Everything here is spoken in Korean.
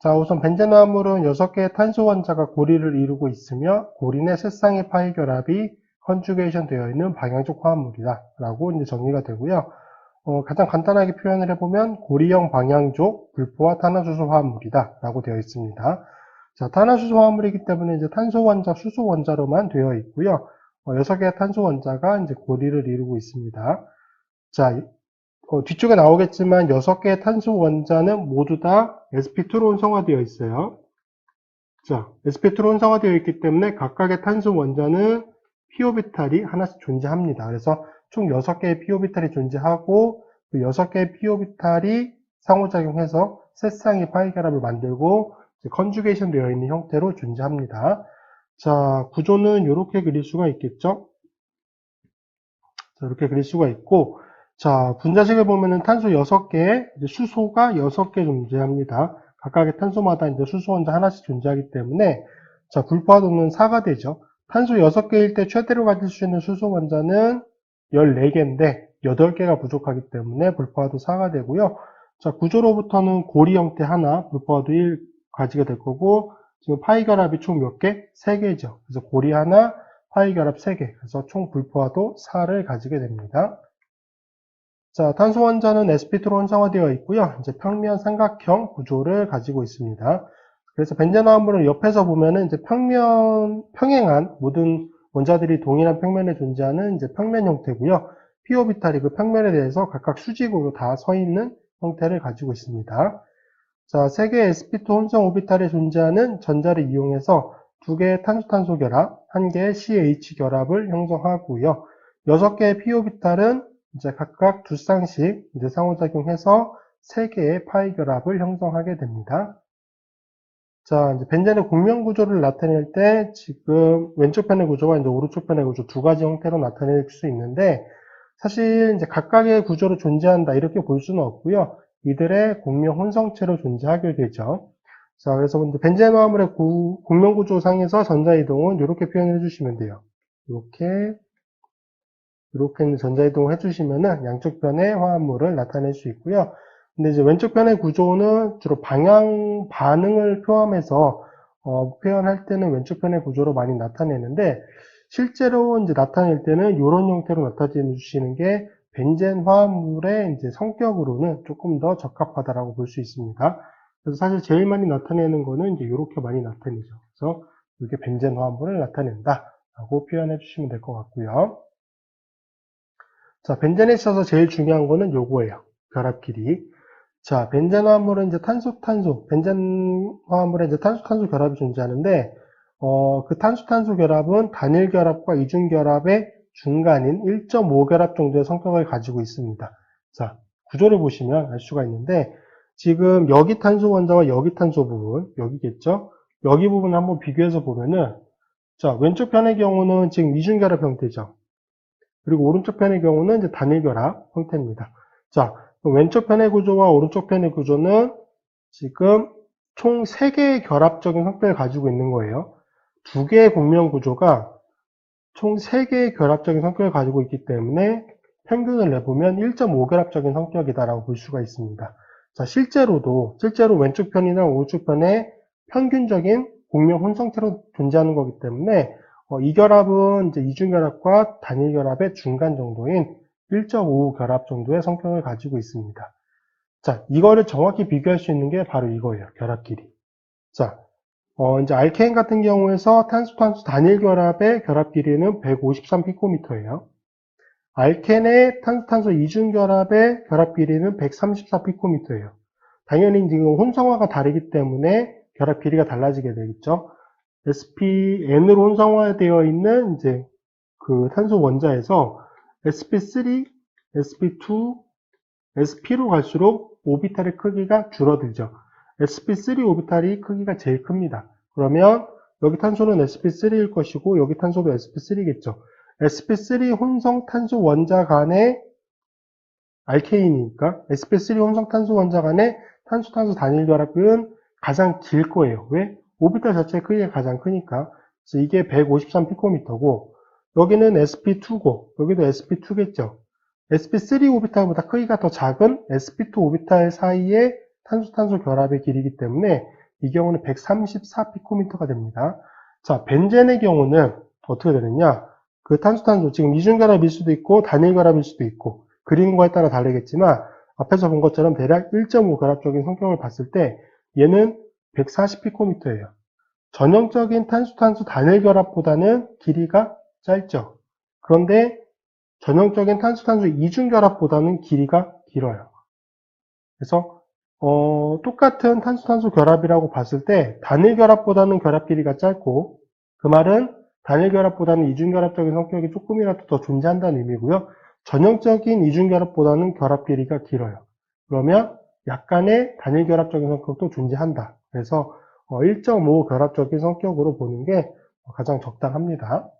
자, 우선 벤젠화합물은 6개의 탄소 원자가 고리를 이루고 있으며 고리 내 세 쌍의 파이 결합이 컨주게이션 되어 있는 방향적 화합물이다. 라고 이제 정리가 되고요. 어, 가장 간단하게 표현을 해보면 고리형 방향족 불포화 탄화수소 화합물이다. 라고 되어 있습니다. 자, 탄화수소 화합물이기 때문에 이제 탄소 원자, 수소 원자로만 되어 있고요. 어, 6개의 탄소 원자가 이제 고리를 이루고 있습니다. 자, 어, 뒤쪽에 나오겠지만 6개의 탄소 원자는 모두 다 sp2로 혼성화되어 있어요. 자, sp2로 혼성화되어 있기 때문에 각각의 탄소 원자는 p오비탈이 하나씩 존재합니다. 그래서 총 6개의 p오비탈이 존재하고 그 6개의 p오비탈이 상호작용해서 세 쌍의 파이 결합을 만들고 컨주게이션 되어 있는 형태로 존재합니다. 자, 구조는 이렇게 그릴 수가 있겠죠? 자, 이렇게 그릴 수가 있고, 자, 분자식을 보면은 탄소 6개, 수소가 6개 존재합니다. 각각의 탄소마다 이제 수소 원자 하나씩 존재하기 때문에, 자, 불포화도는 4가 되죠. 탄소 6개일 때 최대로 가질 수 있는 수소 원자는 14개인데, 8개가 부족하기 때문에 불포화도 4가 되고요. 자, 구조로부터는 고리 형태 하나, 불포화도 1 가지게 될 거고, 지금 파이 결합이 총 몇 개? 3개죠. 그래서 고리 하나, 파이 결합 3개. 그래서 총 불포화도 4를 가지게 됩니다. 자, 탄소 원자는 sp2로 혼성화되어 있고요. 이제 평면 삼각형 구조를 가지고 있습니다. 그래서 벤젠화합물을 옆에서 보면은 이제 평면, 평행한 모든 원자들이 동일한 평면에 존재하는 이제 평면 형태고요. p오비탈이 그 평면에 대해서 각각 수직으로 다 서 있는 형태를 가지고 있습니다. 자, 세 개의 sp2 혼성 오비탈에 존재하는 전자를 이용해서 두 개의 탄소-탄소 결합, 한 개의 CH 결합을 형성하고요. 여섯 개의 p 오비탈은 이제 각각 두 쌍씩 이제 상호작용해서 세 개의 파이 결합을 형성하게 됩니다. 자, 이제 벤젠의 공면 구조를 나타낼 때 지금 왼쪽 편의 구조와 이제 오른쪽 편의 구조 두 가지 형태로 나타낼 수 있는데 사실 이제 각각의 구조로 존재한다 이렇게 볼 수는 없고요. 이들의 공명 혼성체로 존재하게 되죠. 자, 그래서 이제 벤젠 화합물의 구- 공명 구조상에서 전자 이동은 이렇게 표현해 주시면 돼요. 이렇게 이렇게 이제 전자 이동을 해주시면은 양쪽 편의 화합물을 나타낼 수 있고요. 근데 이제 왼쪽 편의 구조는 주로 방향 반응을 포함해서 어, 표현할 때는 왼쪽 편의 구조로 많이 나타내는데 실제로 이제 나타낼 때는 이런 형태로 나타내 주시는 게 벤젠 화합물의 이제 성격으로는 조금 더 적합하다라고 볼 수 있습니다. 그래서 사실 제일 많이 나타내는 거는 이제 이렇게 많이 나타내죠. 그래서 이게 벤젠 화합물을 나타낸다라고 표현해 주시면 될 것 같고요. 자, 벤젠에 있어서 제일 중요한 거는 요거예요. 결합 길이. 자, 벤젠 화합물은 이제 탄소, 탄소, 벤젠 화합물에 이제 탄소, 탄소 결합이 존재하는데, 어, 그 탄소, 탄소 결합은 단일 결합과 이중 결합의 중간인 1.5 결합 정도의 성격을 가지고 있습니다. 자, 구조를 보시면 알 수가 있는데, 지금 여기 탄소 원자와 여기 탄소 부분, 여기겠죠? 여기 부분 한번 비교해서 보면은, 자, 왼쪽 편의 경우는 지금 이중 결합 형태죠. 그리고 오른쪽 편의 경우는 이제 단일 결합 형태입니다. 자, 왼쪽 편의 구조와 오른쪽 편의 구조는 지금 총 3개의 결합적인 성격을 가지고 있는 거예요. 두 개의 공명 구조가 총 3개의 결합적인 성격을 가지고 있기 때문에 평균을 내보면 1.5 결합적인 성격이다라고 볼 수가 있습니다. 자, 실제로도, 실제로 왼쪽 편이나 오른쪽 편에 평균적인 공명 혼성체로 존재하는 거기 때문에 어, 이 결합은 이제 이중 결합과 단일 결합의 중간 정도인 1.5 결합 정도의 성격을 가지고 있습니다. 자, 이거를 정확히 비교할 수 있는 게 바로 이거예요. 결합 길이. 자, 어, 이제 알케인 같은 경우에서 탄소-탄소 단일 결합의 결합 길이는 153 피코미터예요. 알켄의 탄소-탄소 이중 결합의 결합 길이는 134 피코미터예요. 당연히 지금 혼성화가 다르기 때문에 결합 길이가 달라지게 되겠죠. SPN으로 혼성화되어 있는 이제 그 탄소 원자에서 sp3, sp2, sp로 갈수록 오비탈의 크기가 줄어들죠. sp3 오비탈이 크기가 제일 큽니다. 그러면 여기 탄소는 sp3일 것이고 여기 탄소도 sp3겠죠. sp3 혼성 탄소 원자 간의 알케인이니까 sp3 혼성 탄소 원자 간의 탄소 탄소 단일 결합은 가장 길 거예요. 왜? 오비탈 자체의 크기가 가장 크니까. 그래서 이게 153 피코미터고 여기는 sp2고 여기도 sp2겠죠. sp3 오비탈보다 크기가 더 작은 sp2 오비탈 사이의 탄소 탄소 결합의 길이기 때문에 이 경우는 134 피코미터가 됩니다. 자, 벤젠의 경우는 어떻게 되느냐? 그 탄수탄소, 지금 이중 결합일 수도 있고, 단일 결합일 수도 있고, 그림과에 따라 다르겠지만, 앞에서 본 것처럼 대략 1.5 결합적인 성격을 봤을 때, 얘는 140피코미터예요. 전형적인 탄수탄소 단일 결합보다는 길이가 짧죠. 그런데 전형적인 탄수탄소 이중 결합보다는 길이가 길어요. 그래서 어, 똑같은 탄수탄소 결합이라고 봤을 때 단일 결합보다는 결합 길이가 짧고 그 말은 단일 결합보다는 이중 결합적인 성격이 조금이라도 더 존재한다는 의미고요. 전형적인 이중 결합보다는 결합 길이가 길어요. 그러면 약간의 단일 결합적인 성격도 존재한다. 그래서 어, 1.5 결합적인 성격으로 보는 게 가장 적당합니다.